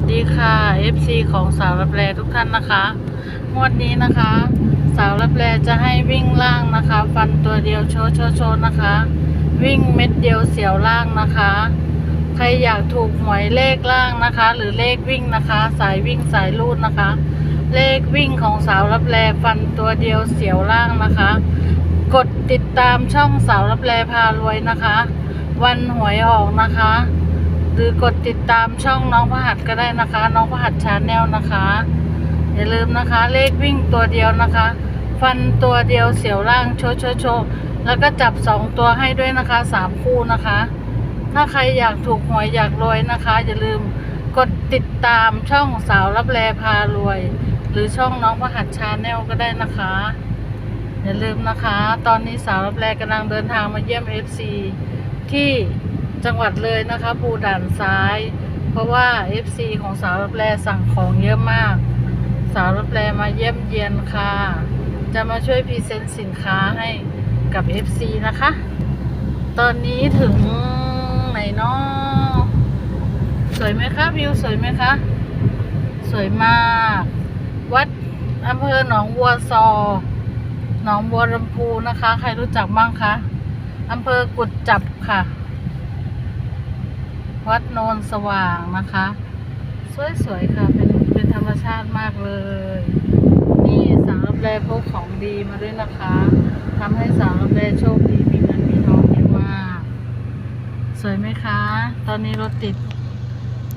วัสดีค่ะ FC ของสาวรับแลทุกท่านนะคะ งวดนี้นะคะ สาวรับแลจะให้วิ่งล่างนะคะ ฟันตัวเดียวโชว์โชว์โชว์นะคะ วิ่งเม็ดเดียวเสียวล่างนะคะ ใครอยากถูกหวยเลขล่างนะคะ หรือเลขวิ่งนะคะ สายวิ่งสายรูดนะคะ เลขวิ่งของสาวรับแลฟันตัวเดียวเสียวล่างนะคะ กดติดตามช่องสาวรับแลพารวยนะคะ วันหวยออกนะคะ รือกดติดตามช่องน้องพหัสก็ได้นะคะ น้องพหัสชาแนลนะคะ อย่าลืมนะคะ เลขวิ่งตัวเดียวนะคะ ฟันตัวเดียวเสียวล่างโชว์โชว์โชว์แล้วก็จับสองตัวให้ด้วยนะคะสามคู่นะคะ ถ้าใครอยากถูกหวยอยากรวยนะคะ อย่าลืมกดติดตามช่องสาวรับแลพารวย หรือช่องน้องพหัสชาแนลก็ได้นะคะ อย่าลืมนะคะ ตอนนี้สาวรับแลกำลังเดินทางมาเยี่ยม FC ที่ จังหวัดเลยนะคะภูด่านซ้าย เพราะว่า FC ของสาวรับแลสั่งของเยอะมาก สาวรับแลมาเยี่ยมเยียนค่ะ จะมาช่วยพรีเซนต์สินค้าให้กับ FC นะคะ ตอนนี้ถึงไหนเนาะสวยไหมคะวิวสวยไหมคะ สวยมาก วัดอำเภอหนองวัวซอหนองบัวลำพูนะคะ ใครรู้จักบ้างคะอำเภอกุดจับค่ะ วัดโนนสว่างนะคะ สวยๆค่ะ เป็นเป็นธรรมชาติมากเลย นี่สาวรับแลพกของดีมาด้วยนะคะทำให้สาวรับแลโชคดีมีเงินมีทองเยอะมากสวยไหมคะ ตอนนี้รถติด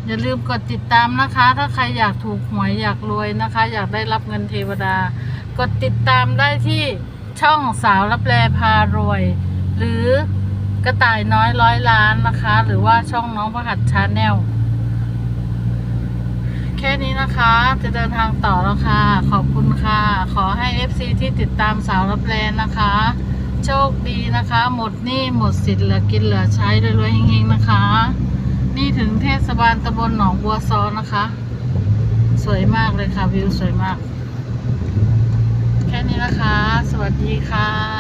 อย่าลืมกดติดตามนะคะ ถ้าใครอยากถูกหวยอยากรวยนะคะ อยากได้รับเงินเทวดา กดติดตามได้ที่ช่องสาวรับแลพารวย หรือ กระต่ายน้อยร้อยล้านนะคะ หรือว่าช่องน้องประหัดชาแนลแค่นี้นะคะ จะเดินทางต่อแล้วค่ะ ขอบคุณค่ะ ขอให้ FC ที่ติดตามสาวรับแลนะคะ โชคดีนะคะ หมดหนี้หมดสิทธิ์เหลือกินเหลือใช้รวยๆเฮงๆนะคะ นี่ถึงเทศบาลตำบลหนองบัวซอนะคะ สวยมากเลยค่ะวิวสวยมาก แค่นี้นะคะ สวัสดีค่ะ